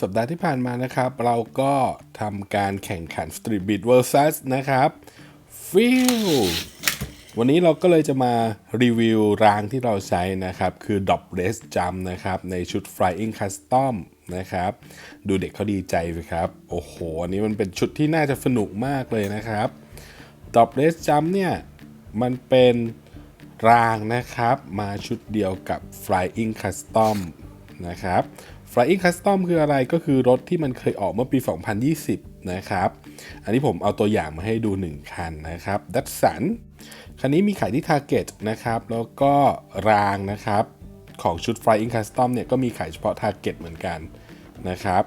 สัปดาห์ที่ผ่านมานะครับ เราก็ทำการแข่งขัน Street Beat vs นะครับฟิววันนี้เราก็เลยจะมารีวิวรางที่เราใช้นะครับ คือ d o p Race Jump นะครับ ในชุด Flying Custom นะครับ ดูเด็กเขาดีใจสิครับ โอ้โห อันนี้มันเป็นชุดที่น่าจะสนุกมากเลยนะครับ d o p Race Jump เนี่ย มันเป็นรางนะครับ มาชุดเดียวกับ Flying Custom นะครับ Flying Custom คืออะไรก็คือรถที่มันเคยออกเมื่อปี 2020 นะครับ อันนี้ผมเอาตัวอย่างมาให้ดู 1 คันนะครับดัตสันคันนี้มีขายที่ Target นะครับ แล้วก็รางนะครับ ของชุด Flying Custom เนี่ยก็มีขายเฉพาะ Target เหมือนกันนะครับ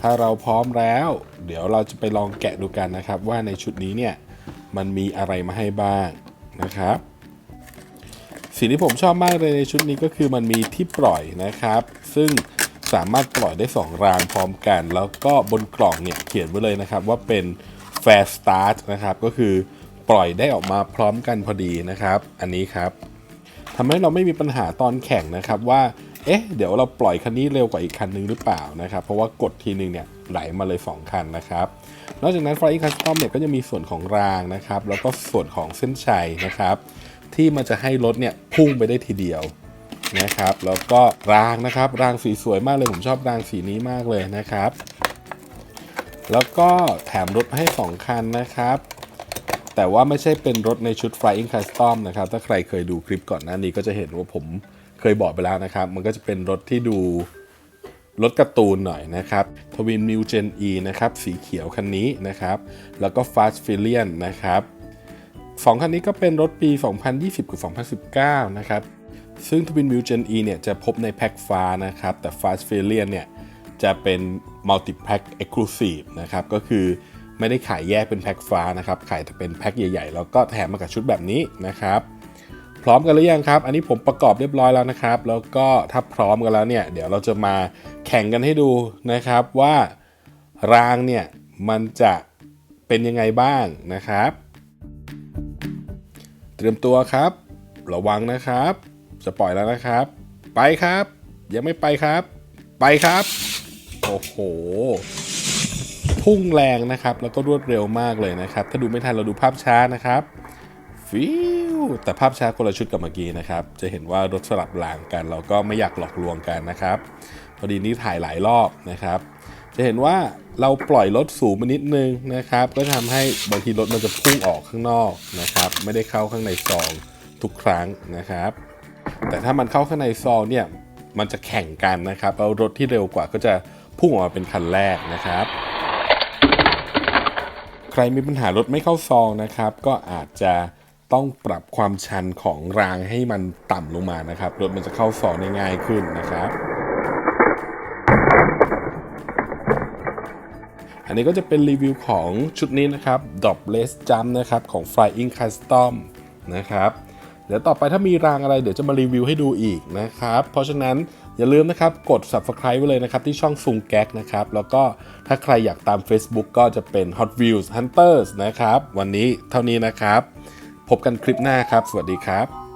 ถ้าเราพร้อมแล้ว เดี๋ยวเราจะไปลองแกะดูกันนะครับ ว่าในชุดนี้เนี่ยมันมีอะไรมาให้บ้างนะครับสิ่งที่ผมชอบมากเลยในชุดนี้ก็คือมันมีที่ปล่อยนะครับ ซึ่ง สามารถปล่อยได้ 2 รางพร้อมกัน แล้วก็บนกล่องเนี่ยเขียนไว้เลยนะครับว่าเป็น fair start นะครับ ก็คือปล่อยได้ออกมาพร้อมกันพอดีนะครับ อันนี้ครับทำให้เราไม่มีปัญหาตอนแข่งนะครับว่าเอ๊ะเดี๋ยวเราปล่อยคันนี้เร็วกว่าอีกคันนึงหรือเปล่านะครับ เพราะว่ากดทีนึงเนี่ยไหลมาเลย 2 คันนะครับ นอกจากนั้น Flying Custom เนี่ยก็จะมีส่วนของรางนะครับ แล้วก็ส่วนของเส้นชัยนะครับ ที่มันจะให้รถเนี่ยพุ่งไปได้ทีเดียว นะครับ แล้วก็รางนะครับ รางสีสวยมากเลย ผมชอบรางสีนี้มากเลยนะครับ แล้วก็แถมรถให้ 2 คันนะครับ แต่ว่าไม่ใช่เป็นรถในชุด Flying Custom นะครับ ถ้าใครเคยดูคลิปก่อนหน้านี้ก็จะเห็นว่าผมเคยบอกไปแล้วนะครับ มันก็จะเป็นรถที่ดูรถการ์ตูนหน่อยนะครับทวิน New Gen E นะครับ สีเขียวคันนี้นะครับ แล้วก็ Fast f u r i o n นะครับสองคันนี้ก็เป็นรถปี 2020 กับ 2019 นะครับ ซึ่ง Twin Wheel Gen E เนี่ยจะพบในแพ็คฟ้านะครับ แต่ Fast f u r i o n เนี่ยจะเป็น Multi Pack Exclusive นะครับ ก็คือไม่ได้ขายแยกเป็นแพ็คฟ้านะครับ ขายแต่เป็นแพ็คใหญ่ๆ แล้วก็แถมมากับชุดแบบนี้นะครับ พร้อมกันหรือยังครับ อันนี้ผมประกอบเรียบร้อยแล้วนะครับ แล้วก็ถ้าพร้อมกันแล้วเนี่ย เดี๋ยวเราจะมาแข่งกันให้ดูนะครับว่ารางเนี่ยมันจะเป็นยังไงบ้างนะครับ เตรียมตัวครับ ระวังนะครับ จะปล่อยแล้วนะครับ ไปครับ ยังไม่ไปครับ ไปครับ โอ้โห พุ่งแรงนะครับ แล้วก็รวดเร็วมากเลยนะครับ ถ้าดูไม่ทันเราดูภาพช้านะครับฟิวแต่ภาพช้าคนละชุดกับเมื่อกี้นะครับ จะเห็นว่ารถสลับรางกัน เราก็ไม่อยากหลอกลวงกันนะครับ พอดีนี้ถ่ายหลายรอบนะครับ จะเห็นว่าเราปล่อยรถสูงมานิดนึงนะครับ ก็ทำให้บางทีรถมันจะพุ่งออกข้างนอกนะครับ ไม่ได้เข้าข้างในซองทุกครั้งนะครับ แต่ถ้ามันเข้าข้างในซองเนี่ยมันจะแข่งกันนะครับแล้วรถที่เร็วกว่าก็จะพุ่งออกมาเป็นคันแรกนะครับ ใครมีปัญหารถไม่เข้าซองนะครับ ก็อาจจะต้องปรับความชันของรางให้มันต่ำลงมานะครับรถมันจะเข้าซองได้ง่ายขึ้นนะครับ อันนี้ก็จะเป็นรีวิวของชุดนี้นะครับ Drop Less Jump นะครับของ Flying Custom นะครับ เดี๋ยวต่อไปถ้ามีรางอะไรเดี๋ยวจะมารีวิวให้ดูอีกนะครับ เพราะฉะนั้นอย่าลืมนะครับกด Subscribe ไว้เลยนะครับที่ช่องซุงแก๊กนะครับ แล้วก็ถ้าใครอยากตาม Facebook ก็จะเป็น Hot Wheels Hunters นะครับ วันนี้เท่านี้นะครับ พบกันคลิปหน้าครับ สวัสดีครับ